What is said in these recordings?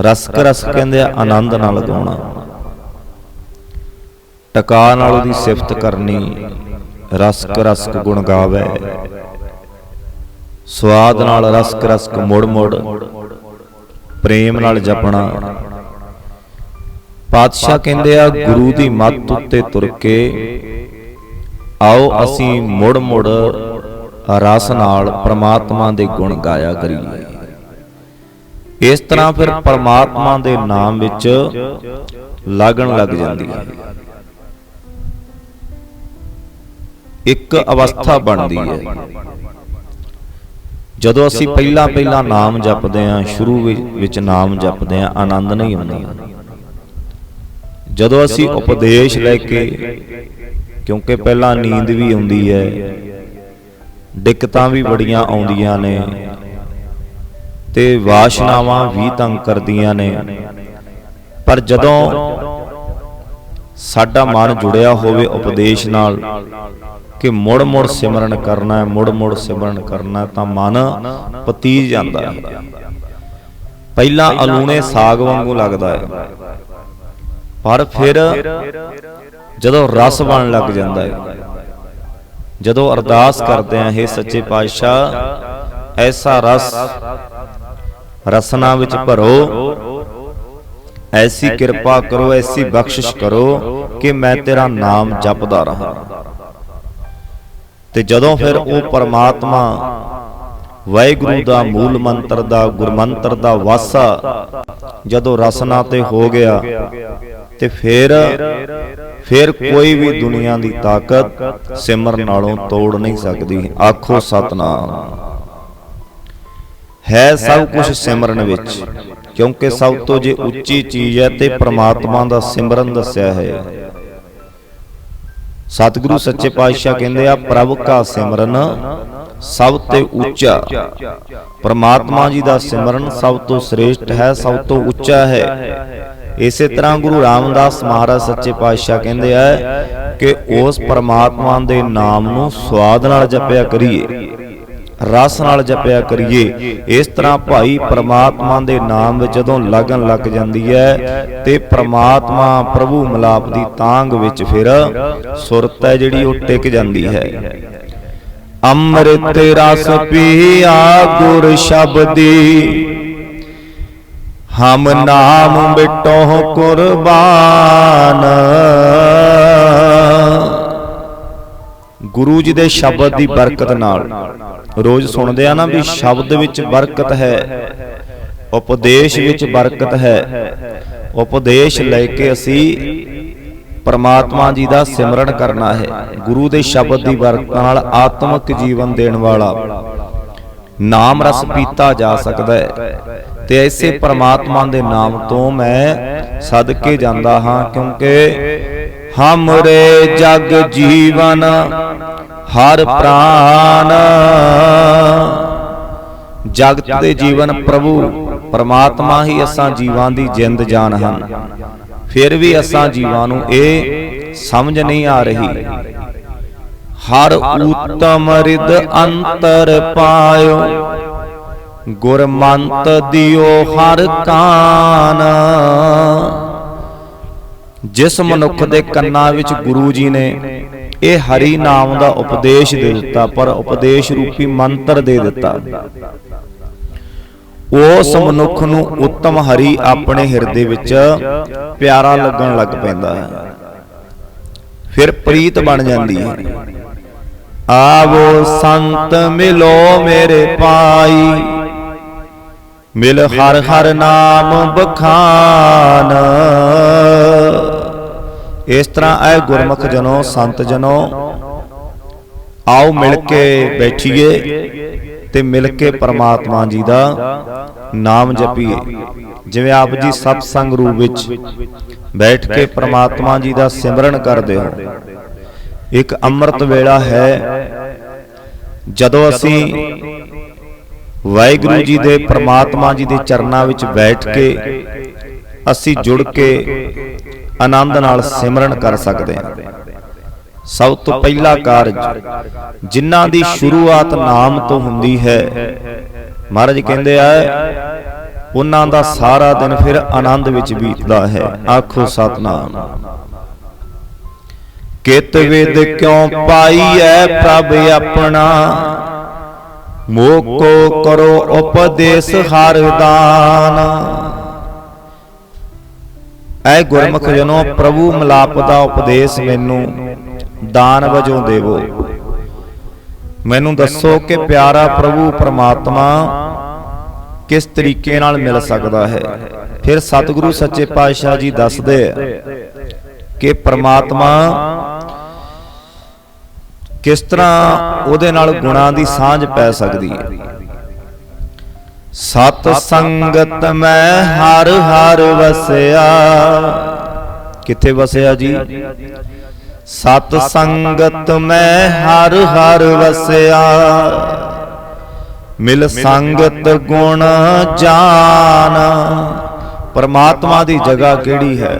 Rusk ਰਸ ਕਹਿੰਦੇ ਆ, ਆਨੰਦ ਨਾਲ ਗਾਉਣਾ। ਟਕਾ ਨਾਲ ਉਹਦੀ ਸਿਫਤ ਕਰਨੀ ਰਸਕ ਰਸਕ ਗੁਣ ਗਾਵੇ। ਸਵਾਦ ਨਾਲ ਰਸਕ ਰਸਕ ਮੁੜ ਮੁੜ, ਪ੍ਰੇਮ ਨਾਲ ਜਪਣਾ। ਪਾਤਸ਼ਾਹ ਕਹਿੰਦੇ ਆ, ਗੁਰੂ ਦੀ ਮੱਤ ਉੱਤੇ ਤੁਰ ਕੇ ਆਓ, ਅਸੀਂ ਮੁੜ ਮੁੜ ਰਸ ਨਾਲ ਪ੍ਰਮਾਤਮਾ ਦੇ ਗੁਣ ਗਾਇਆ ਕਰੀਏ। ਇਸ ਤਰ੍ਹਾਂ ਫਿਰ ਪਰਮਾਤਮਾ ਦੇ ਨਾਮ ਵਿੱਚ ਲੱਗਣ ਲੱਗ ਜਾਂਦੀ ਹੈ। ਇੱਕ ਅਵਸਥਾ ਬਣਦੀ ਹੈ। ਜਦੋਂ ਅਸੀਂ ਪਹਿਲਾਂ ਪਹਿਲਾਂ ਨਾਮ ਜਪਦੇ ਆਂ ਸ਼ੁਰੂ ਵਿੱਚ ਨਾਮ ਜਪਦੇ ਆਂ ਆਨੰਦ ਨਹੀਂ ਹੁੰਦਾ। ਜਦੋਂ ਅਸੀਂ ਉਪਦੇਸ਼ ਲੈ ਕੇ ਕਿਉਂਕਿ ਪਹਿਲਾਂ ਨੀਂਦ ਵੀ ਆਉਂਦੀ ਹੈ ਦਿੱਕਤਾਂ ਵੀ ਬੜੀਆਂ ਆਉਂਦੀਆਂ ਨੇ। ਤੇ ਵਾਸ਼ਨਾਵਾਂ ਵੀ ਤੰਗ ਕਰਦੀਆਂ ਨੇ। ਪਰ ਜਦੋਂ ਸਾਡਾ ਮਨ ਜੁੜਿਆ ਹੋਵੇ ਉਪਦੇਸ਼ ਨਾਲ ਕਿ ਮੁੜ ਮੁੜ ਸਿਮਰਨ ਕਰਨਾ ਹੈ ਮੁੜ ਮੁੜ ਸਿਮਰਨ ਕਰਨਾ ਤਾਂ ਮਨ ਪਤੀਜ ਜਾਂਦਾ ਹੈ। ਪਹਿਲਾਂ ਅਲੂਣੇ ਸਾਗ ਵਾਂਗੂ ਲੱਗਦਾ ਹੈ। ਪਰ ਫਿਰ ਜਦੋਂ ਰਸ ਬਣ ਲੱਗ ਜਾਂਦਾ ਹੈ, ਜਦੋਂ ਅਰਦਾਸ ਕਰਦੇ ਆਂ हे ਸੱਚੇ ਪਾਤਸ਼ਾਹ, ਐਸਾ ਰਸ ਰਸਨਾ ਵਿੱਚ ਭਰੋ। ਐਸੀ ਕਿਰਪਾ ਕਰੋ ਐਸੀ ਬਖਸ਼ਿਸ਼ ਕਰੋ ਕਿ ਮੈਂ ਤੇਰਾ ਨਾਮ ਜਪਦਾ ਰਹਾ। ਤੇ ਜਦੋਂ ਫਿਰ ਉਹ ਪਰਮਾਤਮਾ ਵਾਹਿਗੁਰੂ ਦਾ ਮੂਲ ਮੰਤਰ ਦਾ ਗੁਰਮੰਤਰ ਦਾ ਵਾਸਾ ਜਦੋਂ ਰਸਨਾ ਤੇ ਹੋ ਗਿਆ ਤੇ ਫਿਰ ਫਿਰ ਕੋਈ ਵੀ ਦੁਨੀਆ ਦੀ ਤਾਕਤ ਸਿਮਰਨ ਨਾਲੋਂ ਤੋੜ ਨਹੀਂ ਸਕਦੀ। ਆਖੋ ਸਤਨਾਮ। ਹੈ ਸਭ ਕੁਝ ਸਿਮਰਨ ਵਿੱਚ। ਕਿਉਂਕਿ ਸਭ ਤੋਂ ਜੇ ਉੱਚੀ ਚੀਜ਼ ਹੈ ਤੇ ਪ੍ਰਮਾਤਮਾ ਦਾ ਸਿਮਰਨ ਦੱਸਿਆ ਹੈ। ਸਤਿਗੁਰੂ ਸੱਚੇ ਪਾਤਸ਼ਾਹ ਕਹਿੰਦੇ ਆ, ਪ੍ਰਭ ਕਾ ਸਿਮਰਨ ਸਭ ਤੋਂ ਉੱਚਾ। ਪ੍ਰਮਾਤਮਾ ਜੀ ਦਾ ਸਿਮਰਨ ਸਭ ਤੋਂ ਸ੍ਰੇਸ਼ਟ ਹੈ, ਸਭ ਤੋਂ ਉੱਚਾ ਹੈ। ਇਸੇ ਤਰ੍ਹਾਂ ਗੁਰੂ ਰਾਮਦਾਸ ਮਹਾਰਾਜ ਸੱਚੇ ਪਾਤਸ਼ਾਹ ਕਹਿੰਦੇ ਆ ਕਿ ਉਸ ਪ੍ਰਮਾਤਮਾ ਦੇ ਨਾਮ ਨੂੰ ਸਵਾਦ ਨਾਲ ਜਪਿਆ ਕਰੀਏ। ਰਸ ਨਾਲ ਜਪਿਆ ਕਰੀਏ। ਇਸ ਤਰ੍ਹਾਂ ਭਾਈ ਪ੍ਰਮਾਤਮਾ ਦੇ ਨਾਮ ਵਿੱਚ ਜਦੋਂ ਲਗਨ ਲੱਗ ਜਾਂਦੀ ਹੈ ਤੇ ਪ੍ਰਮਾਤਮਾ ਪ੍ਰਭੂ ਮਲਾਪ ਦੀ ਤਾਂਗ ਵਿੱਚ ਫਿਰ ਸੁਰਤ ਹੈ ਜਿਹੜੀ ਉਹ ਟਿਕ ਜਾਂਦੀ ਹੈ। ਅੰਮ੍ਰਿਤ ਰਸ ਪੀਆ ਗੁਰ ਸ਼ਬਦੀ ਹਮ ਨਾਮ ਬਿਟੋ ਕੁਰਬਾਨ। ਗੁਰੂ ਜੀ ਦੇ ਸ਼ਬਦ ਦੀ ਬਰਕਤ ਨਾਲ। ਰੋਜ਼ ਸੁਣਦੇ ਆ ਨਾ ਵੀ ਸ਼ਬਦ ਵਿੱਚ ਬਰਕਤ ਹੈ। ਉਪਦੇਸ਼ ਵਿੱਚ ਬਰਕਤ ਹੈ। ਉਪਦੇਸ਼ ਲੈ ਕੇ ਅਸੀਂ ਪਰਮਾਤਮਾ ਜੀ ਦਾ ਸਿਮਰਨ ਕਰਨਾ ਹੈ। ਗੁਰੂ ਦੇ ਸ਼ਬਦ ਦੀ ਬਰਕਤ ਨਾਲ ਆਤਮਿਕ ਜੀਵਨ ਦੇਣ ਵਾਲਾ ਨਾਮ ਰਸ ਪੀਤਾ ਜਾ ਸਕਦਾ ਹੈ। ਤੇ ਐਸੇ ਪ੍ਰਮਾਤਮਾ ਦੇ ਨਾਮ ਤੋਂ ਮੈਂ ਸਦਕੇ ਜਾਂਦਾ ਹਾਂ ਕਿਉਂਕਿ ਹਮਰੇ ਜਗ ਜੀਵਨ ਹਰ ਪ੍ਰਾਨ ਜਗਤ ਦੇ ਜੀਵਨ ਪ੍ਰਭੂ ਪਰਮਾਤਮਾ ਹੀ ਅਸਾਂ ਜੀਵਾਂ ਦੀ ਜਿੰਦ ਜਾਨ ਹਨ ਫਿਰ ਵੀ ਅਸਾਂ ਜੀਵਾਂ ਨੂੰ ਇਹ ਸਮਝ ਨਹੀਂ ਆ ਰਹੀ ਹਰ ਉਤਮ ਰਿਦ ਅੰਤਰ ਪਾਇਓ ਗੁਰਮੰਤ ਦਿਓ ਹਰ ਕਾਨ ਜਿਸ ਮਨੁੱਖ ਦੇ ਕੰਨਾਂ ਵਿੱਚ ਗੁਰੂ ਜੀ ਨੇ ਇਹ ਹਰੀ ਨਾਮ ਦਾ ਉਪਦੇਸ਼ ਦੇ ਦਿੱਤਾ ਪਰ ਉਪਦੇਸ਼ ਰੂਪੀ ਮੰਤਰ ਦੇ ਦਿੱਤਾ। ਉਸ ਮਨੁੱਖ ਨੂੰ ਉੱਤਮ ਹਰੀ ਆਪਣੇ ਹਿਰਦੇ ਵਿੱਚ ਪਿਆਰਾ ਲੱਗਣ ਲੱਗ ਪੈਂਦਾ ਹੈ। ਫਿਰ ਪ੍ਰੀਤ ਬਣ ਜਾਂਦੀ ਹੈ। ਆਵੋ ਸੰਤ ਮਿਲੋ ਮੇਰੇ ਪਾਈ ਮਿਲ ਹਰ ਹਰ ਨਾਮ ਬਖਾਨ। ਇਸ ਤਰ੍ਹਾਂ ਐ ਗੁਰਮੁਖ ਜਨੋ, ਸੰਤ ਜਨੋ, ਆਓ ਮਿਲ ਕੇ ਬੈਠੀਏ ਤੇ ਮਿਲ ਕੇ ਪ੍ਰਮਾਤਮਾ ਜੀ ਦਾ ਨਾਮ ਜਪੀਏ। ਜਿਵੇਂ ਆਪ ਜੀ ਸਤਸੰਗ ਰੂਪ ਵਿੱਚ ਬੈਠ ਕੇ ਪ੍ਰਮਾਤਮਾ ਜੀ ਦਾ ਸਿਮਰਨ ਕਰਦੇ ਹੋ। ਇੱਕ ਅੰਮ੍ਰਿਤ ਵੇਲਾ ਹੈ, ਜਦੋਂ ਅਸੀਂ ਵਾਹਿਗੁਰੂ ਜੀ ਦੇ ਪ੍ਰਮਾਤਮਾ ਜੀ ਦੇ ਚਰਨਾਂ ਵਿੱਚ ਬੈਠ ਕੇ ਅਸੀਂ ਜੁੜ ਕੇ ਆਨੰਦ ਨਾਲ ਸਿਮਰਨ ਕਰ ਸਕਦੇ ਹਾਂ। ਸਭ ਤੋਂ ਪਹਿਲਾ ਕਾਰਜ ਜਿਨ੍ਹਾਂ ਦੀ ਸ਼ੁਰੂਆਤ ਨਾਮ ਤੋਂ ਹੁੰਦੀ ਹੈ, ਮਹਾਰਾਜ ਕਹਿੰਦੇ ਆ, ਉਹਨਾਂ ਦਾ ਸਾਰਾ ਦਿਨ ਫਿਰ ਆਨੰਦ ਵਿੱਚ ਬੀਤਦਾ ਹੈ। ਆਖੋ ਸਤਨਾਮ। ਕਿਤ ਵਿਦ ਕਿਉ ਪਾਈਐ ਪ੍ਰਭ ਆਪਣਾ? ਮੋਕੋ ਕਰੋ ਉਪਦੇਸ਼ ਹਰ ਦਾਨ। ਐ ਗੁਰਮੁਖ ਜਨੋ ਪ੍ਰਭੂ ਮਲਾਪ ਦਾ ਉਪਦੇਸ਼ ਮੈਨੂੰ ਦਾਨ ਵਜੋਂ ਦੇਵੋ। ਮੈਨੂੰ ਦੱਸੋ ਕਿ ਪਿਆਰਾ ਪ੍ਰਭੂ ਪਰਮਾਤਮਾ ਕਿਸ ਤਰੀਕੇ ਨਾਲ ਮਿਲ ਸਕਦਾ ਹੈ? ਫਿਰ ਸਤਿਗੁਰੂ ਸੱਚੇ ਪਾਤਸ਼ਾਹ ਜੀ ਦੱਸਦੇ ਕਿ ਪ੍ਰਮਾਤਮਾ ਕਿਸ ਤਰ੍ਹਾਂ ਉਹਦੇ ਨਾਲ ਗੁਣਾਂ ਦੀ ਸਾਂਝ ਪੈ ਸਕਦੀ ਹੈ? ਸਤ ਸੰਗਤ ਮੈਂ ਹਰ ਹਰ ਵਸਿਆ। ਕਿੱਥੇ ਵਸਿਆ ਜੀ? ਸਤ ਸੰਗਤ ਮੈਂ ਹਰ ਹਰ ਵਸਿਆ। ਮਿਲ ਸੰਗਤ ਗੁਣ ਜਾਨ। ਪਰਮਾਤਮਾ ਦੀ ਜਗ੍ਹਾ ਕਿਹੜੀ ਹੈ?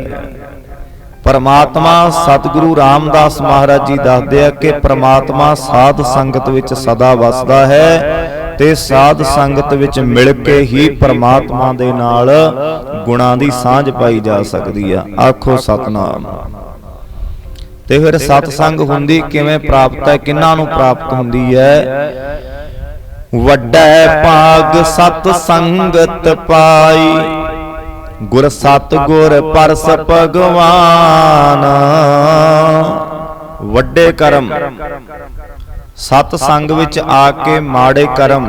ਪਰਮਾਤਮਾ ਸਤਿਗੁਰੂ ਰਾਮਦਾਸ ਮਹਾਰਾਜ ਜੀ ਦੱਸਦੇ ਆ ਕਿ ਪਰਮਾਤਮਾ ਸਾਧ ਸੰਗਤ ਵਿੱਚ ਸਦਾ ਵਸਦਾ ਹੈ। ਤੇ ਸਾਧ ਸੰਗਤ ਵਿੱਚ ਮਿਲ ਕੇ ਹੀ ਪਰਮਾਤਮਾ ਦੇ ਨਾਲ ਗੁਣਾਂ ਦੀ ਸਾਂਝ ਪਾਈ ਜਾ ਸਕਦੀ ਆ। ਆਖੋ ਸਤਨਾਮ। ਤੇ ਫਿਰ ਸਤ ਸੰਗ ਹੁੰਦੀ ਕਿਵੇਂ ਪ੍ਰਾਪਤ ਹੈ? ਕਿੰਨਾਂ ਨੂੰ ਪ੍ਰਾਪਤ ਹੁੰਦੀ ਹੈ? ਵੱਡਾ ਭਾਗ ਸਤ ਸੰਗਤ ਪਾਈ। ਗੁਰ ਸਤ ਗੁਰ ਪਰਸ ਭਗਵਾਨ। ਵੱਡੇ ਕਰਮ। ਸਤ ਸੰਗ ਵਿੱਚ ਆ ਕੇ ਮਾੜੇ ਕਰਮ,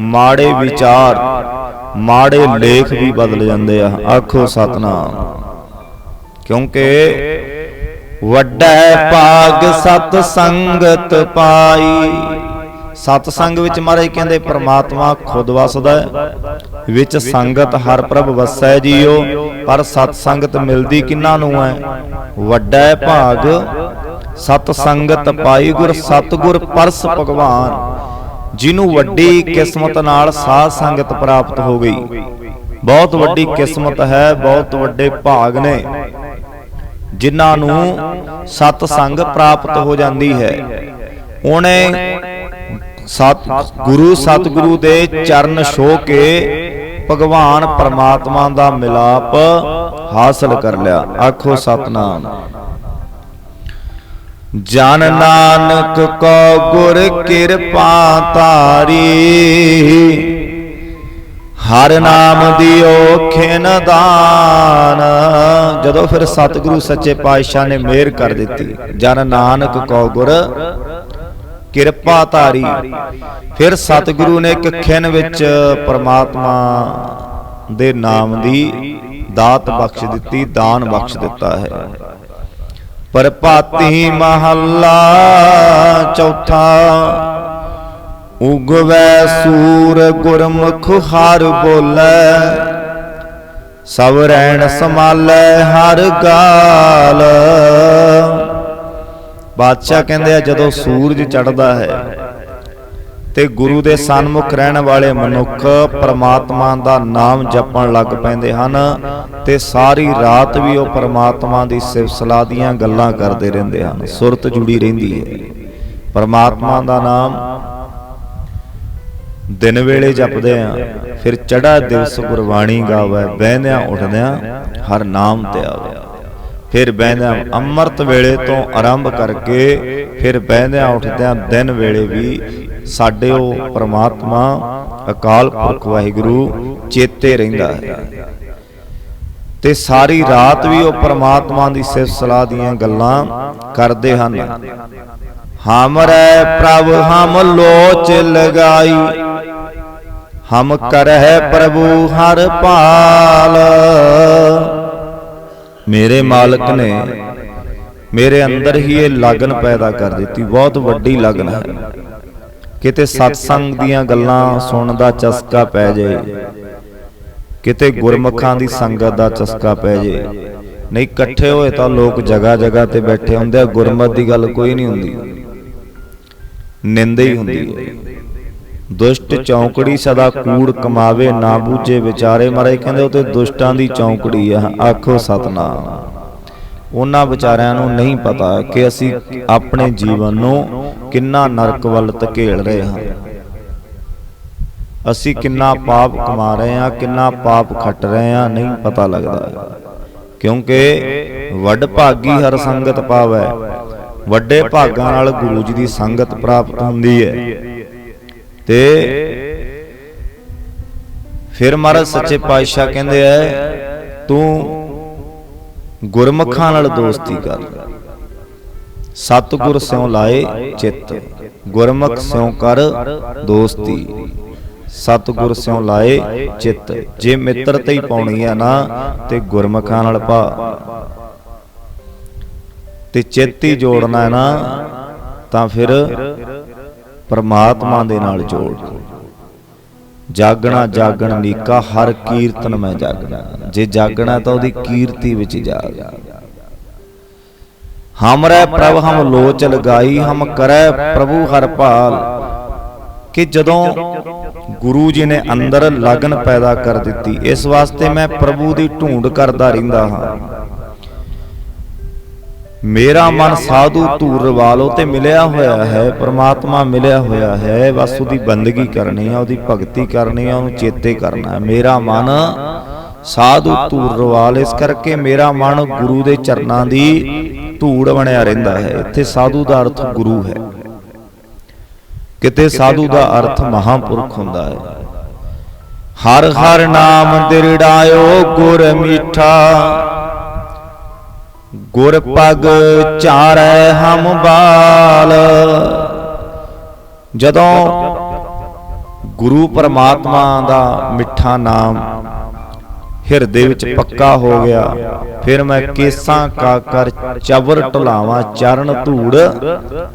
ਮਾੜੇ ਵਿਚਾਰ, ਮਾੜੇ ਲੇਖ ਵੀ ਬਦਲ ਜਾਂਦੇ ਆ। ਆਖੋ ਸਤਨਾਮ। ਕਿਉਂਕਿ ਵੱਡਾ ਭਾਗ ਸਤ ਸੰਗਤ ਪਾਈ। ਸਤ ਸੰਗ ਵਿੱਚ ਮਹਾਰਾਜ ਕਹਿੰਦੇ, ਪ੍ਰਮਾਤਮਾ ਖੁਦ ਵਸਦਾ ਹੈ, ਵਿੱਚ ਸੰਗਤ ਹਰ ਪ੍ਰਭ ਵਸੈ ਜੀਓ, ਪਰ ਸਤ ਸੰਗਤ ਮਿਲਦੀ ਕਿੰਨਾਂ ਨੂੰ ਹੈ? ਵੱਡਾ ਭਾਗ ਸਤ ਸੰਗਤ ਪਾਈ ਗੁਰ ਸਤਗੁਰ ਪਰਸ ਭਗਵਾਨ ਜਿਹਨੂੰ ਵੱਡੀ ਕਿਸਮਤ ਨਾਲ ਸਾਧ ਸੰਗਤ ਪ੍ਰਾਪਤ ਹੋ ਗਈ। ਬਹੁਤ ਵੱਡੀ ਕਿਸਮਤ ਹੈ, ਬਹੁਤ ਵੱਡੇ ਭਾਗ ਨੇ, ਜਿਨ੍ਹਾਂ ਨੂੰ ਸਤ ਸੰਗ ਪ੍ਰਾਪਤ ਹੋ ਜਾਂਦੀ ਹੈ। ਉਹਨੇ ਸਤ, ਗੁਰੂ ਸਤਿਗੁਰੂ ਦੇ ਚਰਨ ਛੋ ਕੇ ਭਗਵਾਨ ਪਰਮਾਤਮਾ ਦਾ ਮਿਲਾਪ ਹਾਸਲ ਕਰ ਲਿਆ। ਆਖੋ ਸਤਨਾਮ। ਜਨ ਨਾਨਕ ਕੋ ਗੁਰ ਕਿਰਪਾ ਤਾਰੀ ਹਰ ਨਾਮ ਦਿਓ ਖਿਨ ਦਾਨ। ਜਦੋਂ ਫਿਰ ਸਤਿਗੁਰੂ ਸੱਚੇ ਪਾਤਸ਼ਾਹ ਨੇ ਮਿਹਰ ਕਰ ਦਿੱਤੀ। ਜਨ ਨਾਨਕ ਕੋ ਗੁਰ ਕਿਰਪਾ ਧਾਰੀ। ਫਿਰ ਸਤਿਗੁਰੂ ਨੇ ਇੱਕ ਖਿਨ ਵਿੱਚ ਪ੍ਰਮਾਤਮਾ ਦੇ ਨਾਮ ਦੀ ਦਾਤ ਬਖਸ਼ ਦਿੱਤੀ ਦਾਨ ਬਖਸ਼ ਦਿੱਤਾ ਹੈ। ਪਰਪਾਤੀ ਮਹੱਲਾ ਚੌਥਾ। ਉਗਵੈ ਸੂਰ ਗੁਰਮੁਖ ਹਰ ਬੋਲੇ। ਸਭ ਰਹਿਣ ਸਮਾਲੇ ਹਰ ਗਾਲ। ਬਾਦਸ਼ਾਹ ਕਹਿੰਦੇ ਆ ਜਦੋਂ ਸੂਰਜ ਚੜਦਾ ਹੈ। ਤੇ ਗੁਰੂ ਦੇ ਸਨਮੁਖ ਰਹਿਣ ਵਾਲੇ ਮਨੁੱਖ ਪ੍ਰਮਾਤਮਾ ਦਾ ਨਾਮ ਜਪਣ ਲੱਗ ਪੈਂਦੇ ਹਨ ਤੇ ਸਾਰੀ ਰਾਤ ਵੀ ਉਹ ਪ੍ਰਮਾਤਮਾ ਦੀ ਸਿਫਤ ਸਲਾਹ ਦੀਆਂ ਗੱਲਾਂ ਕਰਦੇ ਰਹਿੰਦੇ ਹਨ ਸੁਰਤ ਜੁੜੀ ਰਹਿੰਦੀ ਹੈ। ਪ੍ਰਮਾਤਮਾ ਦਾ ਨਾਮ ਦਿਨ ਵੇਲੇ ਜਪਦੇ ਆ ਫਿਰ ਚੜਾ ਦਿਵਸ ਗੁਰਬਾਣੀ ਗਾਵੇ ਬਹਿੰਦਿਆਂ ਉੱਠਦਿਆਂ ਹਰ ਨਾਮ ਤੇ ਆਵੇ। ਫਿਰ ਬਹਿੰਦਿਆਂ ਅੰਮ੍ਰਿਤ ਵੇਲੇ ਤੋਂ ਆਰੰਭ ਕਰਕੇ ਫਿਰ ਬਹਿੰਦਿਆਂ ਉੱਠਦਿਆਂ ਦਿਨ ਵੇਲੇ ਵੀ ਸਾਡੇ ਉਹ ਪ੍ਰਮਾਤਮਾ, ਅਕਾਲ ਪੁਰਖ ਵਾਹਿਗੁਰੂ, ਚੇਤੇ ਰਹਿੰਦਾ ਹੈ। ਤੇ ਸਾਰੀ ਰਾਤ ਵੀ ਉਹ ਪ੍ਰਮਾਤਮਾ ਦੀ ਸਿਫਤ ਸਲਾਹ ਦੀਆਂ ਗੱਲਾਂ ਕਰਦੇ ਹਨ। ਹਮਰੇ ਪ੍ਰਭ, ਹਮ ਲੋਚ ਲਗਾਈ। ਹਮ ਕਰਹਿ ਪ੍ਰਭੂ ਹਰ ਪਾਲ ਮੇਰੇ ਮਾਲਕ ਨੇ ਮੇਰੇ ਅੰਦਰ ਹੀ ਇਹ ਲਗਨ ਪੈਦਾ ਕਰ ਦਿੱਤੀ। ਬਹੁਤ ਵੱਡੀ ਲਗਨ ਹੈ। ਕਿਤੇ ਸਤਸੰਗ ਦੀਆਂ ਗੱਲਾਂ ਸੁਣਨ ਦਾ ਚਸਕਾ ਪੈ ਜਾਏ। ਕਿਤੇ ਗੁਰਮੁਖਾਂ ਦੀ ਸੰਗਤ ਦਾ ਚਸਕਾ ਪੈ ਜਾਏ। ਨਹੀਂ ਇਕੱਠੇ ਹੋਏ ਤਾਂ ਲੋਕ ਜਗ੍ਹਾ ਜਗ੍ਹਾ ਤੇ ਬੈਠੇ ਹੁੰਦੇ ਆ ਗੁਰਮਤ ਦੀ ਗੱਲ ਕੋਈ ਨਹੀਂ ਹੁੰਦੀ। ਨਿੰਦਾ ਹੀ ਹੁੰਦੀ ਹੈ। ਦੁਸ਼ਟ ਚੌਂਕੜੀ ਸਦਾ ਕੂੜ ਕਮਾਵੇ ਨਾ ਬੂਝੇ ਵਿਚਾਰੇ ਮਹਾਰਾਜ ਕਹਿੰਦੇ ਉਹ ਤੇ ਦੁਸ਼ਟਾਂ ਦੀ ਚੌਂਕੜੀ ਆ। ਆਖੋ ਸਤਨਾਮ। ਉਹਨਾਂ ਵਿਚਾਰਿਆਂ ਨੂੰ ਨਹੀਂ ਪਤਾ ਕਿ ਅਸੀਂ ਆਪਣੇ ਜੀਵਨ ਨੂੰ ਕਿੰਨਾ ਨਰਕ ਵੱਲ ਧਕੇਲ ਰਹੇ ਹਾਂ। ਅਸੀਂ ਕਿੰਨਾ ਪਾਪ ਕਮਾ ਰਹੇ ਹਾਂ, ਕਿੰਨਾ ਪਾਪ ਖੱਟ ਰਹੇ ਹਾਂ, ਨਹੀਂ ਪਤਾ ਲੱਗਦਾ। ਕਿਉਂਕਿ ਵੱਡ ਭਾਗੀ ਹਰ ਸੰਗਤ ਪਾਵੈ, ਵੱਡੇ ਭਾਗਾਂ ਨਾਲ ਗੁਰੂ ਜੀ ਦੀ ਸੰਗਤ ਪ੍ਰਾਪਤ ਹੁੰਦੀ ਹੈ। ਤੇ ਫਿਰ ਮਹਾਰਾਜ ਸੱਚੇ ਪਾਤਸ਼ਾਹ ਕਹਿੰਦੇ ਐ ਤੂੰ ਗੁਰਮੁਖਾਂ ਨਾਲ ਦੋਸਤੀ ਕਰ। ਸਤਿਗੁਰ ਸਿਉ ਲਾਏ ਚਿੱਤ। ਗੁਰਮੁਖ ਸਿਉ ਕਰ ਦੋਸਤੀ। ਸਤਿਗੁਰ ਸਿਉ ਲਾਏ ਚਿੱਤ। ਜੇ ਮਿੱਤਰ ਤੇ ਹੀ ਪਾਉਣੀ ਆ ਨਾ, ਤੇ ਗੁਰਮੁਖਾਂ ਨਾਲ ਪਾ। ਤੇ ਚਿੱਤ ਹੀ ਜੋੜਨਾ ਹੈ ਨਾ, ਤਾਂ ਫਿਰ ਪਰਮਾਤਮਾ ਦੇ ਨਾਲ ਜੋੜ। ਜਾਗਣਾ ਜਾਗਣ ਨੀਕਾ ਹਰ ਕੀਰਤਨ ਮੈਂ ਜਾਗਣਾ ਜੇ ਜਾਗਣਾ ਤਾਂ ਉਹਦੀ ਕੀਰਤੀ ਵਿੱਚ ਜਾਗ। ਹਮਰੇ ਪ੍ਰਭ ਹਮ ਲੋਚ ਲਗਾਈ ਹਮ ਕਰੈ ਪ੍ਰਭੂ ਹਰ ਭਾਲ ਕਿ ਜਦੋਂ ਗੁਰੂ ਜੀ ਨੇ ਅੰਦਰ ਲਗਨ ਪੈਦਾ ਕਰ ਦਿੱਤੀ ਇਸ ਵਾਸਤੇ ਮੈਂ ਪ੍ਰਭੂ ਦੀ ਢੂੰਡ ਕਰਦਾ ਰਹਿੰਦਾ ਹਾਂ। ਮੇਰਾ ਮਨ ਸਾਧੂ ਧੂਰ ਰਵਾਲੋ ਤੇ ਮਿਲਿਆ ਹੋਇਆ ਹੈ ਪ੍ਰਮਾਤਮਾ ਮਿਲਿਆ ਹੋਇਆ ਹੈ ਬਸ ਉਹਦੀ ਬੰਦਗੀ ਕਰਨੀ ਹੈ ਉਹਦੀ ਭਗਤੀ ਕਰਨੀ ਹੈ ਉਹਨੂੰ ਚੇਤੇ ਕਰਨਾ ਹੈ। ਮੇਰਾ ਮਨ ਸਾਧੂ ਧੂਰ ਰਵਾਲ ਇਸ ਕਰਕੇ ਮੇਰਾ ਮਨ ਗੁਰੂ ਦੇ ਚਰਨਾਂ ਦੀ ਧੂੜ ਬਣਿਆ ਰਹਿੰਦਾ ਹੈ। ਇੱਥੇ ਸਾਧੂ ਦਾ ਅਰਥ ਗੁਰੂ ਹੈ। ਕਿਤੇ ਸਾਧੂ ਦਾ ਅਰਥ ਮਹਾਪੁਰਖ ਹੁੰਦਾ ਹੈ। ਹਰ ਹਰ ਨਾਮ ਦਿਰੜਾਇਓ ਗੁਰ ਮੀਠਾ। ਗੁਰ ਪਗ ਚਾਰੈ ਹਮ ਬਾਲ। ਜਦੋਂ ਗੁਰੂ ਪਰਮਾਤਮਾ ਦਾ ਮਿੱਠਾ ਨਾਮ ਹਿਰਦੇ ਵਿੱਚ ਪੱਕਾ ਹੋ ਗਿਆ ਫਿਰ ਮੈਂ ਕੇਸਾਂ ਕਾ ਕਰ ਚਵਰ ਢਲਾਵਾਂ ਚਰਨ ਧੂੜ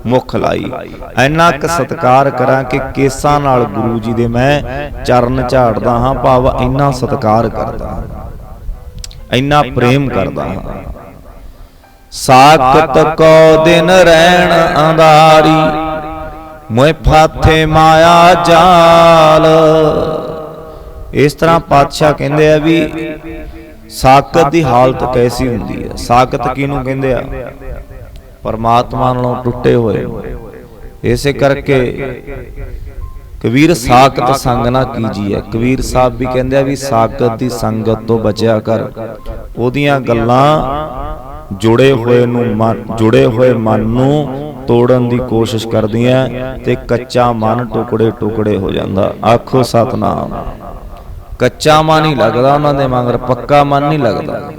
ਮੁਖ ਲਾਈ। ਐਨਾ ਕ ਸਤਕਾਰ ਕਰਾਂ ਕਿ ਕੇਸਾਂ ਨਾਲ ਗੁਰੂ ਜੀ ਦੇ ਮੈਂ ਚਰਨ ਝਾੜਦਾ ਹਾਂ ਭਾਵ ਇੰਨਾ ਸਤਕਾਰ ਕਰਦਾ ਹਾਂ ਇੰਨਾ ਪ੍ਰੇਮ ਕਰਦਾ ਹਾਂ। ਸਾਖਤ ਕੋ ਦਿਨ ਰਹਿਣ ਅੰਧਾਰੀ। ਮੋਇ ਫਾਥੇ ਮਾਇਆ ਜਾਲ। ਇਸ ਤਰ੍ਹਾਂ ਪਾਤਸ਼ਾਹ ਕਹਿੰਦੇ ਆ ਵੀ ਸਾਖਤ ਦੀ ਹਾਲਤ ਕੈਸੀ ਹੁੰਦੀ ਹੈ? ਸਾਖਤ ਕਿਹਨੂੰ ਕਹਿੰਦੇ ਆ? ਪਰਮਾਤਮਾ ਨਾਲੋਂ ਟੁੱਟੇ ਹੋਏ। ਇਸੇ ਕਰਕੇ ਕਬੀਰ ਸਾਖਤ ਸੰਗ ਨਾ ਕੀਜੀਏ। ਕਬੀਰ ਸਾਹਿਬ ਵੀ ਕਹਿੰਦੇ ਆ ਵੀ ਸਾਖਤ ਦੀ ਸੰਗਤ ਤੋਂ ਬਚਿਆ ਕਰ। ਉਹਦੀਆਂ ਗੱਲਾਂ ਜੁੜੇ ਹੋਏ ਨੂੰ ਮਨ ਜੁੜੇ ਹੋਏ ਮਨ ਨੂੰ ਤੋੜਨ ਦੀ ਕੋਸ਼ਿਸ਼ ਕਰਦੀਆਂ ਤੇ ਕੱਚਾ ਮਨ ਟੁਕੜੇ ਟੁਕੜੇ ਹੋ ਜਾਂਦਾ। ਆਖੋ ਸਤਨਾਮ। ਕੱਚਾ ਮਨ ਨਹੀਂ ਲੱਗਦਾ ਉਹਨਾਂ ਦੇ ਮਗਰ, ਪੱਕਾ ਮਨ ਨਹੀਂ ਲੱਗਦਾ।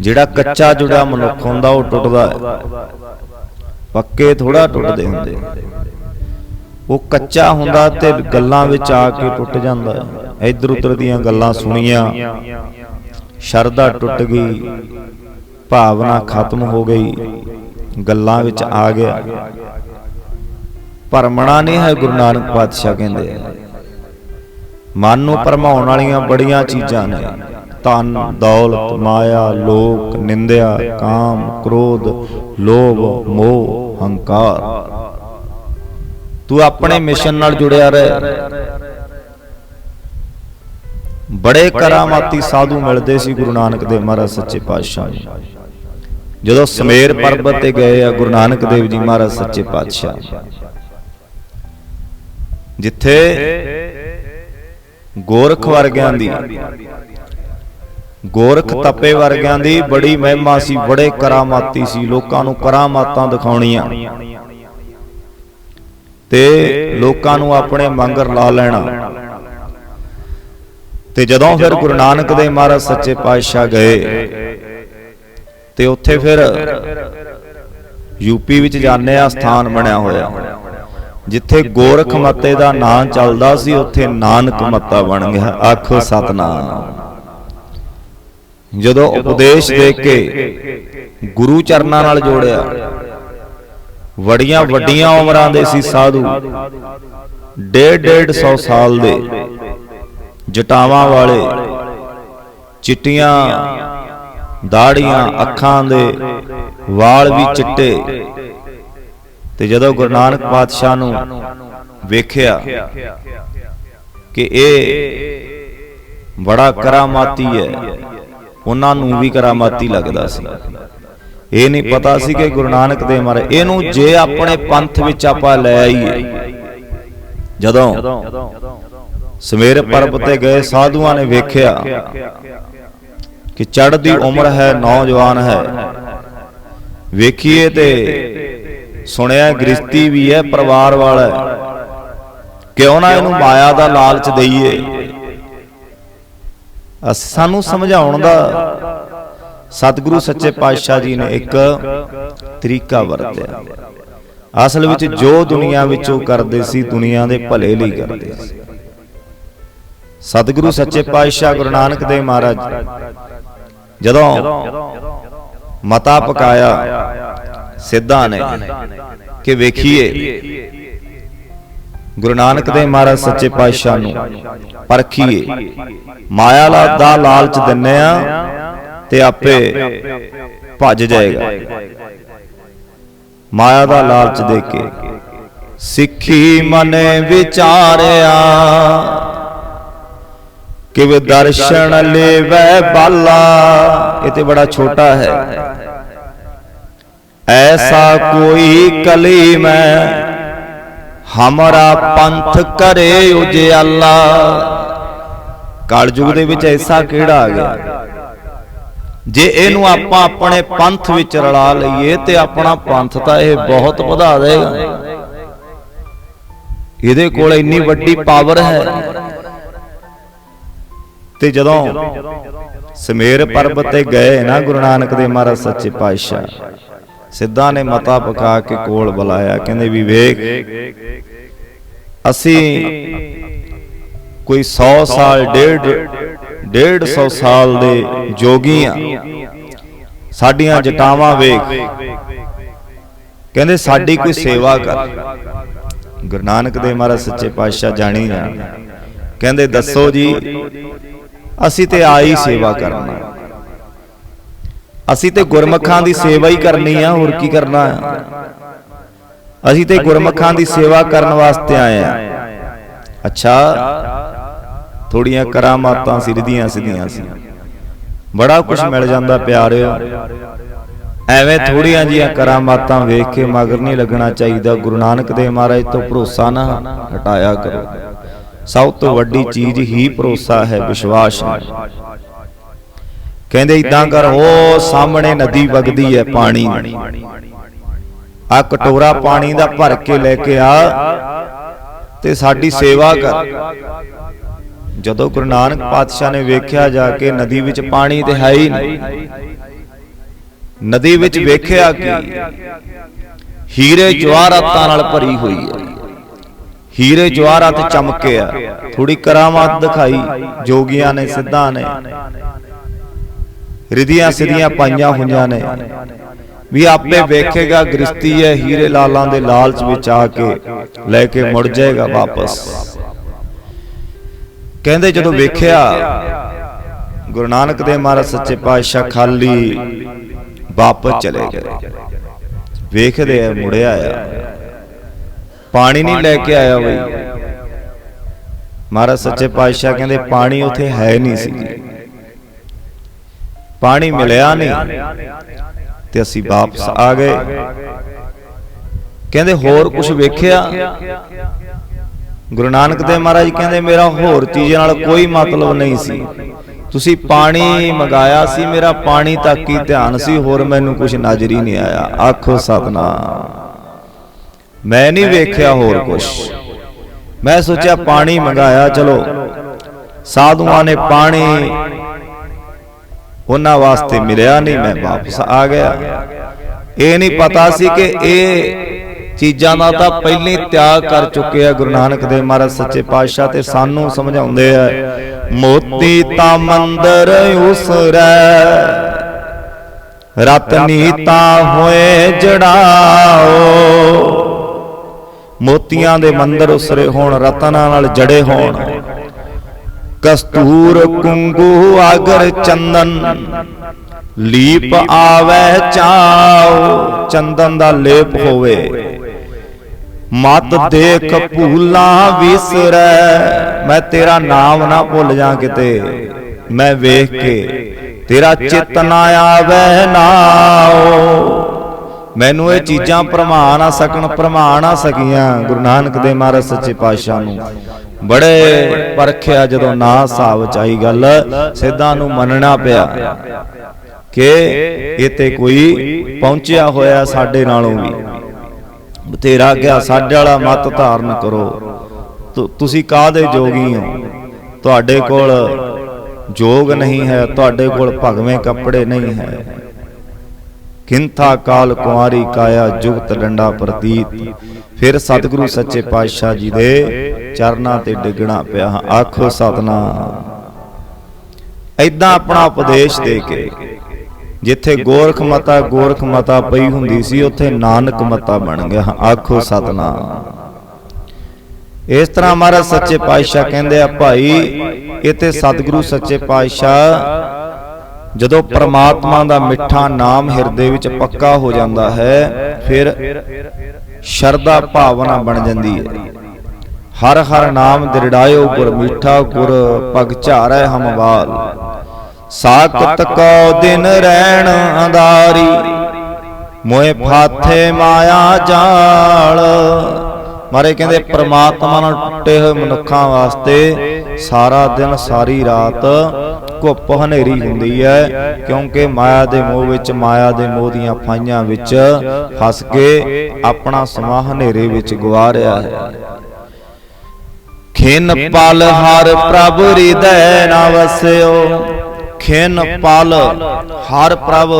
ਜਿਹੜਾ ਕੱਚਾ ਜੁੜਾ ਮਨੁੱਖ ਹੁੰਦਾ, ਉਹ ਟੁੱਟਦਾ ਹੈ। ਪੱਕੇ ਥੋੜਾ ਟੁੱਟਦੇ ਹੁੰਦੇ। ਉਹ ਕੱਚਾ ਹੁੰਦਾ ਤੇ ਗੱਲਾਂ ਵਿੱਚ ਆ ਕੇ ਟੁੱਟ ਜਾਂਦਾ ਹੈ। ਇਧਰ ਉਧਰ ਦੀਆਂ ਗੱਲਾਂ ਸੁਣੀਆਂ। ਸ਼ਰਧਾ ਟੁੱਟ ਗਈ। ਭਾਵਨਾ ਖਤਮ ਹੋ ਗਈ। ਗੱਲਾਂ ਵਿੱਚ ਆ ਗਿਆ। ਭਰਮਣਾ ਨਹੀਂ ਹੈ ਗੁਰੂ ਨਾਨਕ ਪਾਤਸ਼ਾਹ ਕਹਿੰਦੇ। ਆ ਮਨ ਨੂੰ ਭਰਮਾਉਣ ਵਾਲੀਆਂ ਬੜੀਆਂ ਚੀਜ਼ਾਂ ਨੇ। ਧਨ ਦੌਲਤ ਮਾਇਆ ਲੋਕ ਨਿੰਦਿਆ ਕਾਮ ਕ੍ਰੋਧ ਲੋਭ ਮੋਹ ਹੰਕਾਰ। ਤੂੰ ਆਪਣੇ ਮਿਸ਼ਨ ਨਾਲ ਜੁੜਿਆ ਰਹਿ। ਬੜੇ ਕਰਾਮਾਤੀ ਸਾਧੂ ਮਿਲਦੇ ਸੀ ਗੁਰੂ ਨਾਨਕ ਦੇਵ ਮਹਾਰਾਜ ਸੱਚੇ ਪਾਤਸ਼ਾਹ ਨੂੰ ਜਦੋਂ ਸਮੇਰ ਪਰਬਤ ਤੇ ਗਏ ਆ ਗੁਰੂ ਨਾਨਕ ਦੇਵ ਜੀ ਮਹਾਰਾਜ ਸੱਚੇ ਪਾਤਸ਼ਾਹ। ਜਿੱਥੇ ਗੋਰਖ ਵਰਗਿਆਂ ਦੀ ਗੋਰਖ ਤਪੇ ਵਰਗਿਆਂ ਦੀ ਬੜੀ ਮਹਿਮਾ ਸੀ ਬੜੇ ਕਰਾਮਾਤੀ ਸੀ ਲੋਕਾਂ ਨੂੰ ਕਰਾਮਾਤਾਂ ਦਿਖਾਉਣੀਆਂ। ਤੇ ਲੋਕਾਂ ਨੂੰ ਆਪਣੇ ਮੰਗਰ ਲਾ ਲੈਣਾ। ਤੇ ਜਦੋਂ ਫਿਰ ਗੁਰੂ ਨਾਨਕ ਦੇਵ ਮਹਾਰਾਜ ਸੱਚੇ ਪਾਤਸ਼ਾਹ ਗਏ। ਤੇ ਉੱਥੇ ਫਿਰ ਯੂਪੀ ਵਿੱਚ ਜਾਣੇ ਆ ਸਥਾਨ ਬਣਿਆ ਹੋਇਆ। ਜਿੱਥੇ ਗੋਰਖ ਮੱਤੇ ਦਾ ਨਾਂ ਚੱਲਦਾ ਸੀ ਉੱਥੇ ਨਾਨਕ ਮੱਤਾ ਬਣ ਗਿਆ ਆਖੋ ਸਤਨਾਮ। ਜਦੋਂ ਉਪਦੇਸ਼ ਦੇ ਕੇ ਗੁਰੂ ਚਰਨਾਂ ਨਾਲ ਜੋੜਿਆ। ਵੜੀਆਂ ਵੱਡੀਆਂ ਉਮਰਾਂ ਦੇ ਸੀ ਸਾਧੂ। ਡੇਢ ਡੇਢ ਸੌ ਸਾਲ ਦੇ। ਜਟਾਵਾਂ ਵਾਲੇ, ਚਿੱਟੀਆਂ, ਦਾੜੀਆਂ ਅੱਖਾਂ ਦੇ ਵਾਲ ਵੀ ਚਿੱਟੇ। ਤੇ ਜਦੋਂ ਗੁਰੂ ਨਾਨਕ ਪਾਤਸ਼ਾਹ ਨੂੰ ਵੇਖਿਆ ਕਿ ਇਹ ਬੜਾ ਕਰਾਮਾਤੀ ਹੈ, ਉਹਨਾਂ ਨੂੰ ਵੀ ਕਰਾਮਾਤੀ ਲੱਗਦਾ ਸੀ। ਇਹ ਨਹੀਂ ਪਤਾ ਸੀ ਕਿ ਗੁਰੂ ਨਾਨਕ ਦੇਵ ਮਹਾਰਾਜ, ਇਹਨੂੰ ਜੇ ਆਪਣੇ ਪੰਥ ਵਿੱਚ ਆਪਾਂ ਲੈ ਆਈਏ, ਜਦੋਂ ਸਮੇਰ ਪਰਬਤ ਤੇ ਗਏ ਸਾਧੂਆਂ ਨੇ ਵੇਖਿਆ ਕਿ ਚੜ੍ਹਦੀ ਉਮਰ ਹੈ ਨੌਜਵਾਨ ਹੈ। ਵੇਖੀਏ ਤੇ ਸੁਣਿਆ ਗ੍ਰਸਤੀ ਵੀ ਹੈ ਪਰਿਵਾਰ ਵਾਲਾ ਕਿਉਂ ਨਾ ਇਹਨੂੰ ਮਾਇਆ ਦਾ ਲਾਲਚ ਦਈਏ। ਸਾਨੂੰ ਸਮਝਾਉਣ ਦਾ ਸਤਿਗੁਰੂ ਸੱਚੇ ਪਾਤਸ਼ਾਹ ਜੀ ਨੇ ਇੱਕ ਤਰੀਕਾ ਵਰਤਿਆ। ਅਸਲ ਵਿੱਚ ਜੋ ਦੁਨੀਆ ਵਿੱਚ ਉਹ ਕਰਦੇ ਸੀ ਦੁਨੀਆ ਦੇ ਭਲੇ ਲਈ ਕਰਦੇ ਸੀ। ਸਤਿਗੁਰੂ ਸੱਚੇ ਪਾਤਸ਼ਾਹ ਗੁਰੂ ਨਾਨਕ ਦੇਵ ਮਹਾਰਾਜ। ਜਦੋਂ ਮਤਾ ਪਕਾਇਆ, ਸਿੱਧਾ ਨੇ ਕਿ ਵੇਖੀਏ ਗੁਰੂ ਨਾਨਕ ਦੇਵ ਮਹਾਰਾਜ ਸੱਚੇ ਪਾਤਸ਼ਾਹ ਨੂੰ ਪਰਖੀਏ। ਮਾਇਆ ਦਾ ਲਾਲਚ ਦਿੰਨੇ ਆ ਤੇ ਆਪੇ ਭੱਜ ਜਾਏਗਾ। ਮਾਇਆ ਦਾ ਲਾਲਚ ਦੇ ਕੇ ਸਿੱਖੀ ਮਨੇ ਵਿਚਾਰਿਆ। ਕਿਵ ਦਰਸ਼ਨ ਲੈਵੈ ਬਾਲਾ? ਇਹ ਤੇ ਬੜਾ ਛੋਟਾ ਹੈ। ਐਸਾ ਕੋਈ ਕਲੀ ਮੈਂ। ਹਮਾਰਾ ਪੰਥ ਕਰੇ ਉਜਿਆਲਾ ਕਲਯੁਗ ਦੇ ਵਿੱਚ ਐਸਾ ਕਿਹੜਾ ਆ ਗਿਆ? ਜੇ ਇਹਨੂੰ ਆਪਾਂ ਆਪਣੇ ਪੰਥ ਵਿੱਚ ਰਲਾ ਲਈਏ ਤੇ ਆਪਣਾ ਪੰਥ ਤਾਂ ਇਹ ਬਹੁਤ ਵਧਾ ਦੇਗਾ। ਇਹਦੇ ਕੋਲ ਇੰਨੀ ਵੱਡੀ ਪਾਵਰ ਹੈ। ਤੇ ਜਦੋਂ ਸਮੇਰ ਪਰਬਤ ਤੇ ਗਏ ਨਾ ਗੁਰੂ ਨਾਨਕ ਦੇ ਮਹਾਰਾਜ ਸੱਚੇ ਪਾਤਸ਼ਾਹ। ਸਿੱਧਾ ਨੇ ਮਤਾ ਪਕਾ ਕੇ ਕੋਲ ਬੁਲਾਇਆ ਕਹਿੰਦੇ ਵੀ ਵੇਖ ਅਸੀਂ ਕੋਈ 100 ਸਾਲ ਡੇਢ 150 ਸਾਲ ਦੇ ਜੋਗੀ ਆ। ਸਾਡੀਆਂ ਜਟਾਵਾਂ ਵੇਖ। ਕਹਿੰਦੇ ਸਾਡੀ ਕੋਈ ਸੇਵਾ ਕਰ। ਗੁਰੂ ਨਾਨਕ ਦੇਵ ਮਹਾਰਾਜ ਸੱਚੇ ਪਾਤਸ਼ਾਹ ਜਾਣੀ ਜਾਣ। ਕਹਿੰਦੇ ਦੱਸੋ ਜੀ ਅਸੀਂ ਤੇ ਆਈ ਸੇਵਾ ਕਰਨਾ ਅਸੀਂ ਤੇ ਗੁਰਮਖਾਂ ਦੀ ਸੇਵਾ ਹੀ ਕਰਨੀ ਆ, ਹੋਰ ਕੀ ਕਰਨਾ ਆ ਅਸੀਂ ਤੇ ਗੁਰਮਖਾਂ ਦੀ ਸੇਵਾ ਕਰਨ ਵਾਸਤੇ ਆਏ ਆ। ਅੱਛਾ, ਥੋੜੀਆਂ ਕਰਾਮਾਤਾਂ ਸਿਰਦੀਆਂ ਸਿੱਧੀਆਂ ਸੀ। ਬੜਾ ਕੁਝ ਮਿਲ ਜਾਂਦਾ ਪਿਆਰਿਓ। ਐਵੇਂ ਥੋੜੀਆਂ ਜੀਆਂ ਕਰਾਮਾਤਾਂ ਵੇਖ ਕੇ ਮਗਰ ਨਹੀਂ ਲੱਗਣਾ ਚਾਹੀਦਾ। ਗੁਰੂ ਨਾਨਕ ਦੇਵ ਮਹਾਰਾਜ ਤੋਂ ਭਰੋਸਾ ਨਾ ਹਟਾਇਆ ਕਰੋ। ਸਭ ਤੋਂ ਵੱਡੀ ਚੀਜ਼ ਹੀ ਭਰੋਸਾ ਹੈ, ਵਿਸ਼ਵਾਸ ਹੈ। ਕਹਿੰਦੇ ਇਦਾਂ ਕਰ ਉਹ ਸਾਹਮਣੇ ਨਦੀ ਵਗਦੀ ਹੈ ਪਾਣੀ ਆ ਕਟੋਰਾ ਪਾਣੀ ਦਾ ਭਰ ਕੇ ਲੈ ਕੇ ਆ ਤੇ ਸਾਡੀ ਸੇਵਾ ਕਰ। ਜਦੋਂ ਗੁਰੂ ਨਾਨਕ ਪਾਤਸ਼ਾਹ ਨੇ ਵੇਖਿਆ ਜਾ ਕੇ ਨਦੀ ਵਿੱਚ ਪਾਣੀ ਤੇ ਹੈ ਹੀ ਨਹੀਂ, ਨਦੀ ਵਿੱਚ ਵੇਖਿਆ ਕਿ? ਹੀਰੇ ਜਵਾਹਰਾਤਾਂ ਨਾਲ ਭਰੀ ਹੋਈ ਹੈ। ਹੀਰੇ ਜਵਾਹਰਾਤ ਚਮਕਿਆ ਥੋੜੀ ਕਰਾਮਾਤ ਦਿਖਾਈ, ਜੋਗੀਆਂ ਨੇ, ਸਿੱਧਾਂ ਨੇ। ਰਿਧੀਆਂ ਸਿਧੀਆਂ ਪਾਈਆਂ ਹੋਈਆਂ ਨੇ। ਵੀ ਆਪੇ ਵੇਖੇਗਾ ਗ੍ਰਸਤੀ ਹੈ ਹੀਰੇ ਲਾਲਾਂ ਦੇ ਲਾਲਚ ਵਿੱਚ ਆ ਕੇ ਲੈ ਕੇ ਮੁੜ ਜਾਏਗਾ ਵਾਪਸ। ਕਹਿੰਦੇ ਜਦੋਂ ਵੇਖਿਆ, ਗੁਰੂ ਨਾਨਕ ਦੇਵ ਮਹਾਰਾਜ ਸੱਚੇ ਪਾਤਸ਼ਾਹ ਖਾਲੀ ਵਾਪਸ ਚਲੇ ਗਏ। ਵੇਖਦੇ ਆ, ਮੁੜਿਆ ਆ। ਪਾਣੀ ਨਹੀਂ ਲੈ ਕੇ ਆਇਆ ਬਈ। ਮਹਾਰਾਜ ਸੱਚੇ ਪਾਤਸ਼ਾਹ ਕਹਿੰਦੇ ਪਾਣੀ ਉੱਥੇ ਹੈ ਨਹੀਂ ਸੀ। ਪਾਣੀ ਮਿਲਿਆ ਨਹੀਂ। ਤੇ ਅਸੀਂ ਵਾਪਸ ਆ ਗਏ। ਕਹਿੰਦੇ ਹੋਰ ਕੁਝ ਵੇਖਿਆ? ਗੁਰੂ ਨਾਨਕ ਦੇਵ ਮਹਾਰਾਜ ਕਹਿੰਦੇ ਮੇਰਾ ਹੋਰ ਚੀਜ਼ ਨਾਲ ਕੋਈ ਮਤਲਬ ਨਹੀਂ ਸੀ। ਤੁਸੀਂ ਪਾਣੀ ਮੰਗਾਇਆ ਸੀ ਮੇਰਾ ਪਾਣੀ ਤੱਕ ਹੀ ਧਿਆਨ ਸੀ ਹੋਰ ਮੈਨੂੰ ਕੁਝ ਨਜ਼ਰ ਹੀ ਨਹੀਂ ਆਇਆ। ਆਖੋ ਸਤਨਾਮ। ਮੈਂ ਨਹੀਂ ਵੇਖਿਆ ਹੋਰ ਕੁਝ ਮੈਂ ਸੋਚਿਆ ਪਾਣੀ ਮੰਗਾਇਆ ਚਲੋ। ਸਾਧੂਆਂ ਨੇ ਪਾਣੀ ਉਹਨਾਂ ਵਾਸਤੇ ਮਿਲਿਆ ਨਹੀਂ ਮੈਂ ਵਾਪਸ ਆ ਗਿਆ। ਇਹ ਨਹੀਂ ਪਤਾ ਸੀ ਕਿ ਇਹ ਚੀਜ਼ਾਂ ਦਾ ਤਾਂ ਪਹਿਲੇ ਹੀ ਤਿਆਗ ਕਰ ਚੁੱਕੇ ਆ ਗੁਰੂ ਨਾਨਕ ਦੇਵ ਮਹਾਰਾਜ ਸੱਚੇ ਪਾਤਸ਼ਾਹ ਤੇ ਸਾਨੂੰ ਸਮਝਾਉਂਦੇ ਆ ਮੋਤੀ ਤਾਂ ਮੰਦਰ ਉਸਰੈ ਰਤਨੀ ਤਾਂ ਹੋਏ ਜੜਾਓ। ਮੋਤੀਆਂ ਦੇ ਮੰਦਰ ਉਸਰੇ ਹੋਣ, ਰਤਨਾਂ ਨਾਲ ਜੜੇ ਹੋਣ। ਕਸਤੂਰ, ਕੁੰਗੂ, ਆਗਰ, ਚੰਦਨ। ਲੀਪ ਆਵੇ ਚਾਓ ਚੰਦਨ ਦਾ ਲੇਪ ਹੋਵੇ। ਮਤ ਦੇਖ ਭੂਲਾ ਵਿਸਰੈ, ਮੈਂ ਤੇਰਾ ਨਾਮ ਨਾ ਭੁੱਲ ਜਾ ਕਿਤੇ। ਮੈਂ ਵੇਖ ਕੇ ਤੇਰਾ ਚਿਤ ਨਾ ਆਵੇ ਨਾਓ ਮੈਨੂੰ ਇਹ ਚੀਜ਼ਾਂ ਭਰਮਾ ਨਾ ਸਕਣ ਭਰਮਾ ਨਾ ਸਕੀਆਂ ਗੁਰੂ ਨਾਨਕ ਦੇ ਮਹਾਰਾਜ ਸੱਚੇ ਪਾਤਸ਼ਾਹ ਨੂੰ। ਬੜੇ ਪਰਖਿਆ ਜਦੋਂ ਨਾ ਹਿਸਾਬ ਚ ਆਈ ਗੱਲ ਸਿੱਧਾਂ ਨੂੰ ਮੰਨਣਾ ਪਿਆ ਕਿ ਇਹ ਤੇ ਕੋਈ ਪਹੁੰਚਿਆ ਹੋਇਆ ਸਾਡੇ ਨਾਲੋਂ ਵੀ। ਬਥੇਰਾ ਗਿਆ ਸਾਡੇ ਵਾਲਾ ਮਤ ਧਾਰਨ ਕਰੋ। ਤੁਸੀਂ ਕਾਹਦੇ ਜੋਗੀ ਹੋ? ਤੁਹਾਡੇ ਕੋਲ ਜੋਗ ਨਹੀਂ ਹੈ ਤੁਹਾਡੇ ਕੋਲ ਭਗਵੇਂ ਕੱਪੜੇ ਨਹੀਂ ਹੈ। ਕਿੰਥਾ ਕਾਲ ਕੁਆਰੀ ਕਾਇਆ ਜੁਗਤ ਡੰਡਾ ਪ੍ਰਤੀਤ। ਫਿਰ ਸਤਿਗੁਰੂ ਸੱਚੇ ਪਾਤਸ਼ਾਹ ਜੀ ਦੇ ਚਰਨਾਂ ਤੇ ਡਿੱਗਣਾ ਪਿਆ। ਆਖੋ ਸਤਨਾਮ। ਐਦਾਂ ਆਪਣਾ ਉਪਦੇਸ਼ ਦੇ ਕੇ, ਜਿੱਥੇ ਗੋਰਖ ਮਤਾ ਗੋਰਖ ਮਤਾ ਪਈ ਹੁੰਦੀ ਸੀ, ਉੱਥੇ ਨਾਨਕ ਮਤਾ ਬਣ ਗਿਆ। ਆਖੋ ਸਤਨਾਮ। ਇਸ ਤਰ੍ਹਾਂ ਮਹਾਰਾਜ ਸੱਚੇ ਪਾਤਸ਼ਾਹ ਕਹਿੰਦੇ ਆ, ਭਾਈ ਇਹ ਸਤਿਗੁਰੂ ਸੱਚੇ ਪਾਤਸ਼ਾਹ ਜਦੋਂ ਪ੍ਰਮਾਤਮਾ ਦਾ ਮਿੱਠਾ ਨਾਮ ਹਿਰਦੇ ਵਿੱਚ ਪੱਕਾ ਹੋ ਜਾਂਦਾ ਹੈ ਫਿਰ ਸ਼ਰਧਾ ਭਾਵਨਾ ਬਣ ਜਾਂਦੀ ਹੈ। ਹਰ ਹਰ ਨਾਮ ਦਿਰੜਾਇਓ ਗੁਰ ਮੀਠਾ ਗੁਰ ਪਗ ਝਾਰੈ ਹਮਵਾਲ ਸਾਖਤ ਕੋ ਦਿਨ ਰਹਿਣ ਅੰਧਾਰੀ। ਮੋਏ ਫਾਥੇ ਮਾਇਆ ਜਾਲ। ਮਾਰੇ ਕਹਿੰਦੇ ਪ੍ਰਮਾਤਮਾ ਨਾਲ ਟੁੱਟੇ ਹੋਏ ਮਨੁੱਖਾਂ ਵਾਸਤੇ ਸਾਰਾ ਦਿਨ ਸਾਰੀ ਰਾਤ ਘੁੱਪ ਹਨੇਰੀ ਹੁੰਦੀ ਹੈ, ਕਿਉਂਕਿ ਮਾਇਆ ਦੇ ਮੋਹ ਵਿੱਚ, ਮਾਇਆ ਦੇ ਮੋਹ ਦੀਆਂ ਫਾਈਆਂ ਵਿੱਚ ਫਸ ਕੇ ਆਪਣਾ ਸਮਾਂ ਹਨੇਰੇ ਵਿੱਚ ਗਵਾ ਰਿਹਾ ਹੈ। ਖਿਨ ਪਲ ਹਰ ਪ੍ਰਭ ਹਿਰਦੈ ਨਾ ਵਸਿਓ। ਖਿਨ ਪਲ, ਹਰ ਪ੍ਰਭ,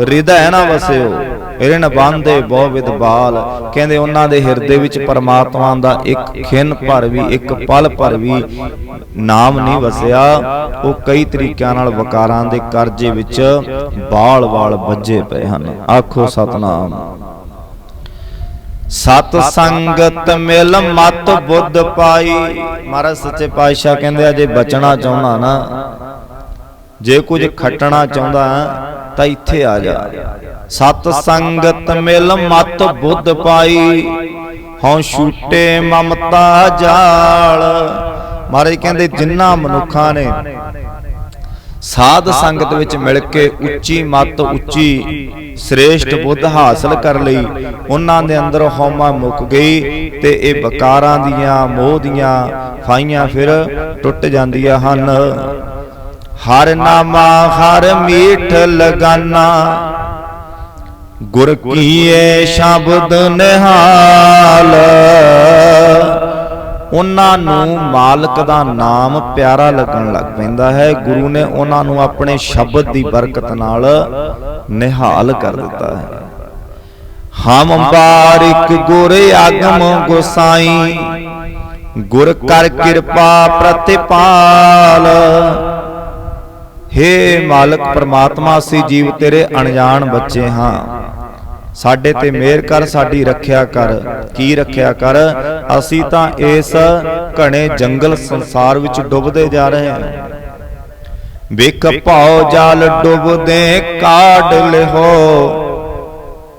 ਹਿਰਦੈ ਨਾ ਵਸਿਓ ਇਰਨ ਬੰਦੇ ਬਹੁ ਵਿਦ ਕਹਿੰਦੇ ਉਹਨਾਂ ਦੇ ਹਿਰਦੇ ਵਿੱਚ ਪਰਮਾਤਮਾ ਦਾ ਇੱਕ ਖਿਨ ਭਰ ਵੀ, ਇੱਕ ਪਲ ਭਰ ਵੀ ਨਾਮ ਨਹੀਂ ਵਸਿਆ। ਉਹ ਕਈ ਤਰੀਕਿਆਂ ਨਾਲ ਵਕਾਰਾਂ ਦੇ ਕਰਜ਼ੇ ਵਿੱਚ ਬਾਲ-ਬਾਲ ਵੱਜੇ ਪਏ ਹਨ। ਆਖੋ ਸਤਨਾਮ। ਸਤ ਸੰਗਤ ਮਿਲ ਮਤ ਬੁੱਧ ਪਾਈ। ਮਹਾਰਾਜ ਸੱਚੇ ਪਾਤਸ਼ਾਹ ਕਹਿੰਦੇ ਆ, ਜੇ ਬਚਣਾ ਚਾਹੁੰਦਾ ਨਾ ਜੇ ਕੁਝ ਖੱਟਣਾ ਚਾਹੁੰਦਾ ਤਾਂ ਇੱਥੇ ਆ ਜਾ। ਸਤ ਸੰਗਤ ਮਿਲ ਮਤ ਬੁੱਧ ਪਾਈ। ਹਉ ਛੂਟੇ ਮਮਤਾ ਜਾਲ। ਮਹਾਰਾਜ ਕਹਿੰਦੇ ਜਿਨ੍ਹਾਂ ਮਨੁੱਖਾਂ ਨੇ ਸਾਧ ਸੰਗਤ ਵਿੱਚ ਮਿਲ ਕੇ ਉੱਚੀ ਮਤ ਉੱਚੀ ਸ੍ਰੇਸ਼ਟ ਬੁੱਧ ਹਾਸਲ ਕਰ ਲਈ। ਉਹਨਾਂ ਦੇ ਅੰਦਰ ਹਉਮਾ ਮੁੱਕ ਗਈ ਤੇ ਇਹ ਬਕਾਰਾਂ ਦੀਆਂ ਮੋਹ ਦੀਆਂ ਫਾਈਆਂ ਫਿਰ ਟੁੱਟ ਜਾਂਦੀਆਂ ਹਨ। ਹਰ ਨਾਮਾ, ਹਰ ਮੀਠ ਲਗਾਨਾ। ਗੁਰ ਕੀਏ ਸ਼ਬਦ ਨਿਹਾਲ। ਉਹਨਾਂ ਨੂੰ ਮਾਲਕ ਦਾ ਨਾਮ ਪਿਆਰਾ ਲੱਗਣ ਲੱਗ ਪੈਂਦਾ ਹੈ। ਗੁਰੂ ਨੇ ਉਹਨਾਂ ਨੂੰ ਆਪਣੇ ਸ਼ਬਦ ਦੀ ਬਰਕਤ ਨਾਲ ਨਿਹਾਲ ਕਰ ਦਿੱਤਾ ਹੈ। ਹਮ ਬਾਰਿਕ ਗੁਰ ਆਗਮ ਗੋਸਾਈ। ਗੁਰ ਕਰ ਕਿਰਪਾ ਪ੍ਰਤਿਪਾਲ। ਹੇ ਮਾਲਕ ਪ੍ਰਮਾਤਮਾ, ਅਸੀਂ ਜੀਵ ਤੇਰੇ ਅਣਜਾਣ ਬੱਚੇ ਹਾਂ। ਸਾਡੇ ਤੇ ਮਿਹਰ ਕਰ, ਸਾਡੀ ਰੱਖਿਆ ਕਰ। ਕੀ ਰੱਖਿਆ ਕਰ? ਅਸੀਂ ਤਾਂ ਇਸ ਘਣੇ ਜੰਗਲ ਸੰਸਾਰ ਵਿੱਚ ਡੁੱਬਦੇ ਜਾ ਰਹੇ ਹਾਂ। ਵੇਖ ਭਾਉ ਜਾਲ ਡੁੱਬਦੇ, ਕਾਢ ਲਿਹੋ।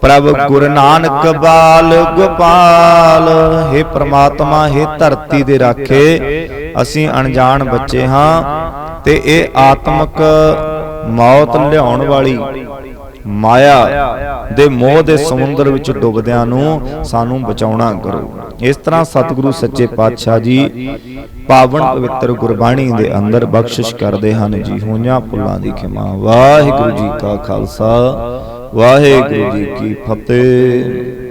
ਪ੍ਰਭ ਗੁਰੂ ਨਾਨਕ ਬਾਲ ਗੋਪਾਲ हे ਪ੍ਰਮਾਤਮਾ हे ਧਰਤੀ ਦੇ ਰਾਖੇ, ਅਸੀਂ ਅਣਜਾਣ ਬੱਚੇ ਹਾਂ। ਤੇ ਇਹ ਆਤਮਕ ਮੌਤ ਲਿਆਉਣ ਵਾਲੀ ਮਾਇਆ ਦੇ ਮੋਹ ਦੇ ਸਮੁੰਦਰ ਵਿੱਚ ਡੁੱਬਦਿਆਂ ਨੂੰ ਸਾਨੂੰ ਬਚਾਉਣਾ ਕਰੋ ਇਸ ਤਰ੍ਹਾਂ ਸਤਿਗੁਰੂ ਸੱਚੇ ਪਾਤਸ਼ਾਹ ਜੀ ਪਾਵਨ ਪਵਿੱਤਰ ਗੁਰਬਾਣੀ ਦੇ ਅੰਦਰ ਬਖਸ਼ਿਸ਼ ਕਰਦੇ ਹਨ ਜੀ। ਹੋਈਆਂ ਭੁੱਲਾਂ ਦੀ ਖਿਮਾ। ਵਾਹਿਗੁਰੂ ਜੀ ਕਾ ਖਾਲਸਾ, ਵਾਹਿਗੁਰੂ ਜੀ ਕੀ ਫਤਿਹ।